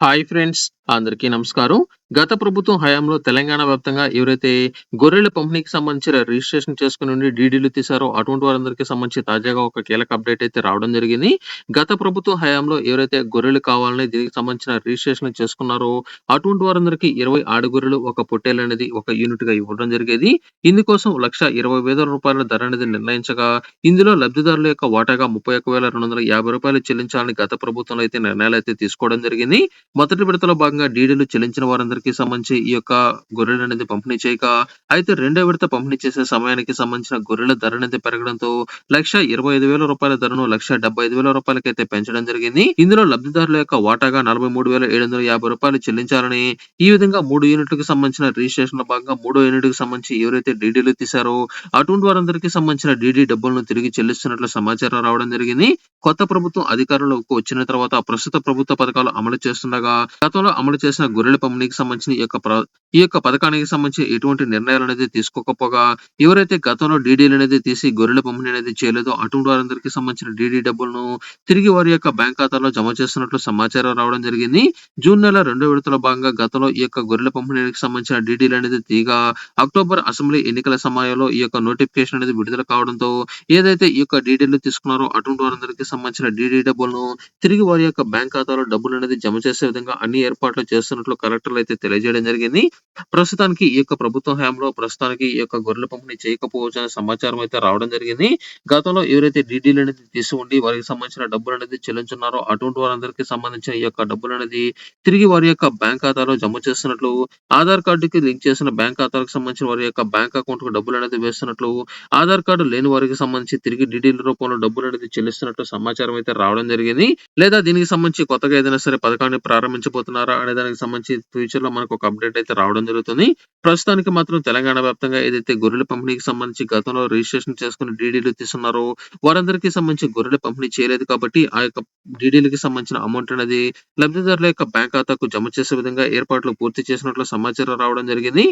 Hi friends అందరికీ నమస్కారం. గత ప్రభుత్వం హయాంలో తెలంగాణ వ్యాప్తంగా ఎవరైతే గొర్రెల పంపిణీకి సంబంధించిన రిజిస్ట్రేషన్ చేసుకొని ఉండి డీడీలు తీశారో అటువంటి వారందరికీ సంబంధించి తాజాగా ఒక కీలక అప్డేట్ అయితే రావడం జరిగింది. గత ప్రభుత్వం హయాంలో ఎవరైతే గొర్రెలు కావాలని దీనికి సంబంధించిన రిజిస్ట్రేషన్ చేసుకున్నారో అటువంటి వారందరికీ ఇరవై ఆడు గొర్రెలు, ఒక పొట్టేలు అనేది ఒక యూనిట్గా ఇవ్వడం జరిగేది. ఇందుకోసం లక్ష ఇరవై వేల రూపాయల ధర అనేది నిర్ణయించగా ఇందులో లబ్ధిదారుల యొక్క వాటాగా ముప్పై ఒక వేల రెండు వందల యాభై రూపాయలు చెల్లించాలని గత ప్రభుత్వంలో అయితే నిర్ణయాలు అయితే తీసుకోవడం జరిగింది. మొదటి విడతలో భాగంగా డీడీలు చెల్లించిన వారందరికీ సంబంధించి ఈ యొక్క గొర్రెలనేది పంపిణీ చేయక అయితే రెండో విడత పంపిణీ చేసే సమయానికి సంబంధించిన గొర్రెల ధర అనేది పెరగడంతో లక్ష ఇరవై ఐదు వేల రూపాయల ధరను లక్ష డెబ్భై ఐదు వేల రూపాయలకి అయితే పెంచడం జరిగింది. ఇందులో లబ్ధిదారుల యొక్క వాటాగా రూ. 43,750 చెల్లించాలని, ఈ విధంగా మూడు యూనిట్‌లకు సంబంధించిన రిజిస్ట్రేషన్ భాగంగా మూడో యూనిట్‌కి సంబంధించి ఎవరైతే డీడీలు తీశారో అటువంటి వారందరికీ సంబంధించిన డీడీ డబ్బులను తిరిగి చెల్లిస్తున్నట్లు సమాచారం రావడం జరిగింది. కొత్త ప్రభుత్వం అధికారంలోకి వచ్చిన తర్వాత ప్రస్తుత ప్రభుత్వ పథకాలు అమలు చేస్తుండగా గతంలో అమలు చేసిన గొర్రెల పంపిణీకి సంబంధించిన ఈ యొక్క ఈ యొక్క పథకానికి సంబంధించి ఎటువంటి నిర్ణయాలు అనేది తీసుకోకపోగా ఎవరైతే గతంలో డీడీలనేది తీసి గొర్రెల పంపిణీ అనేది చేయలేదో అటువంటి వారందరికీ సంబంధించిన డీడీ డబ్బులను తిరిగి వారి యొక్క బ్యాంక్ ఖాతాలో జమ చేస్తున్నట్లు సమాచారం రావడం జరిగింది. జూన్ నెల రెండో విడతలో భాగంగా గతంలో ఈ యొక్క గొర్రెల పంపిణీకి సంబంధించిన డీడీలు అనేది తీగా అక్టోబర్ అసెంబ్లీ ఎన్నికల సమయంలో ఈ యొక్క నోటిఫికేషన్ అనేది విడుదల కావడంతో ఏదైతే ఈ యొక్క డీడీలు తీసుకున్నారో అటువంటి వారందరికీ సంబంధించిన డీడీ డబ్బులను తిరిగి వారి యొక్క బ్యాంక్ ఖాతాలో డబ్బులు అనేది జమ చేసే విధంగా అన్ని ఏర్పాటు ఏర్పాట్లు చేస్తున్నట్లు కలెక్టర్లు అయితే తెలియజేయడం జరిగింది. ప్రస్తుతానికి ఈ యొక్క ప్రభుత్వ హయాంలో ప్రస్తుతానికి ఈ యొక్క గొర్రెల పంపిణీ చేయకపోవచ్చనే సమాచారం అయితే రావడం జరిగింది. గతంలో ఎవరైతే డీడీలు అనేది తీసి ఉండి వారికి సంబంధించిన డబ్బులు అనేది చెల్లించున్నారో అటువంటి వారందరికీ సంబంధించిన ఈ యొక్క డబ్బులనేది తిరిగి వారి యొక్క బ్యాంక్ ఖాతాలో జమ చేస్తున్నట్లు, ఆధార్ కార్డుకి లింక్ చేసిన బ్యాంక్ ఖాతాలకు సంబంధించిన వారి యొక్క బ్యాంక్ అకౌంట్కి డబ్బులు అనేది వేస్తున్నట్లు, ఆధార్ కార్డు లేని వారికి సంబంధించి తిరిగి డీడీల రూపంలో డబ్బులు అనేది చెల్లిస్తున్నట్లు సమాచారం అయితే రావడం జరిగింది. లేదా దీనికి సంబంధించి కొత్తగా ఏదైనా సరే పథకాన్ని ప్రారంభించబోతున్నారా అనే దానికి సంబంధించి ఫ్యూచర్లో మనకు ఒక అప్డేట్ అయితే రావడం జరుగుతుంది. ప్రస్తుతానికి మాత్రం తెలంగాణ వ్యాప్తంగా ఏదైతే గొర్రెల పంపిణీకి సంబంధించి గతంలో రిజిస్ట్రేషన్ చేసుకొని డీడీలు తీసున్నారో వారందరికీ సంబంధించి గొర్రెల పంపిణీ చేయలేదు కాబట్టి ఆ యొక్క డీడీలకి సంబంధించిన అమౌంట్ అనేది లబ్ధిదారుల యొక్క బ్యాంక్ ఖాతాకు జమ చేసే విధంగా ఏర్పాట్లు పూర్తి చేసినట్లు సమాచారం రావడం జరిగింది.